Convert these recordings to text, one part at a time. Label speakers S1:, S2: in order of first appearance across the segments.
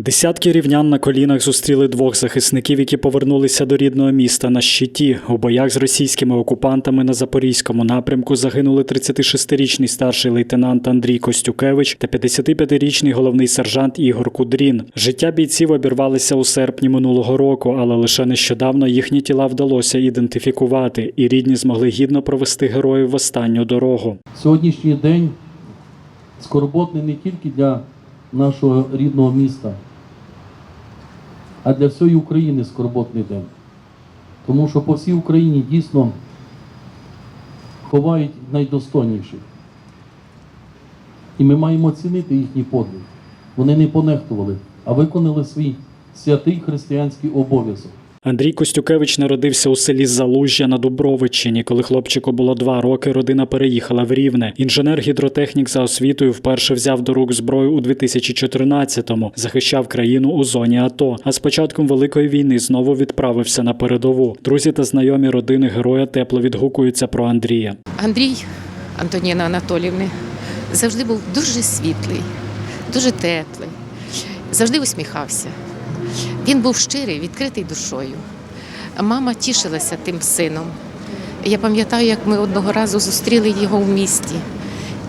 S1: Десятки рівнян на колінах зустріли двох захисників, які повернулися до рідного міста на щиті. У боях з російськими окупантами на запорізькому напрямку загинули 36-річний старший лейтенант Андрій Костюкевич та 55-річний головний сержант Ігор Кудрін. Життя бійців обірвалися у серпні минулого року, але лише нещодавно їхні тіла вдалося ідентифікувати, і рідні змогли гідно провести героїв в останню дорогу.
S2: Сьогоднішній день скорботний не тільки для нашого рідного міста, а для всієї України скорботний день. Тому що по всій Україні дійсно ховають найдостойніших. І ми маємо цінити їхній подвиг. Вони не понехтували, а виконали свій святий християнський обов'язок.
S1: Андрій Костюкевич народився у селі Залужжя на Дубровичині. Коли хлопчику було два роки, родина переїхала в Рівне. Інженер-гідротехнік за освітою вперше взяв до рук зброю у 2014-му, захищав країну у зоні АТО. А з початком великої війни знову відправився на передову. Друзі та знайомі родини героя тепло відгукуються про Андрія.
S3: Андрій Антоніна Анатоліївни завжди був дуже світлий, дуже теплий, завжди усміхався. Він був щирий, відкритий душою. Мама тішилася тим сином. Я пам'ятаю, як ми одного разу зустріли його в місті.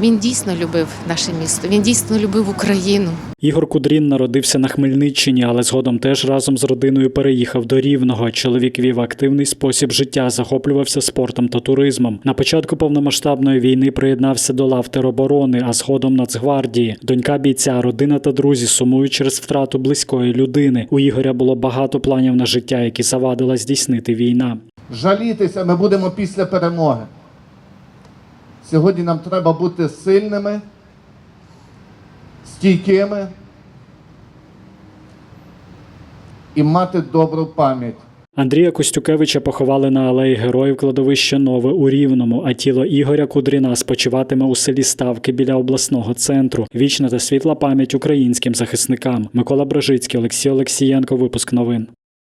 S3: Він дійсно любив наше місто, він дійсно любив Україну.
S1: Ігор Кудрін народився на Хмельниччині, але згодом теж разом з родиною переїхав до Рівного. Чоловік вів активний спосіб життя, захоплювався спортом та туризмом. На початку повномасштабної війни приєднався до лав тероборони, а згодом Нацгвардії. Донька бійця, родина та друзі сумують через втрату близької людини. У Ігоря було багато планів на життя, які завадила здійснити війна.
S4: Жалітися ми будемо після перемоги. Сьогодні нам треба бути сильними, стійкими і мати добру пам'ять.
S1: Андрія Костюкевича поховали на алеї Героїв кладовища Нове у Рівному, а тіло Ігоря Кудріна спочиватиме у селі Ставки біля обласного центру. Вічна та світла пам'ять українським захисникам. Микола Брожицький, Олексій Олексієнко. Випуск новин.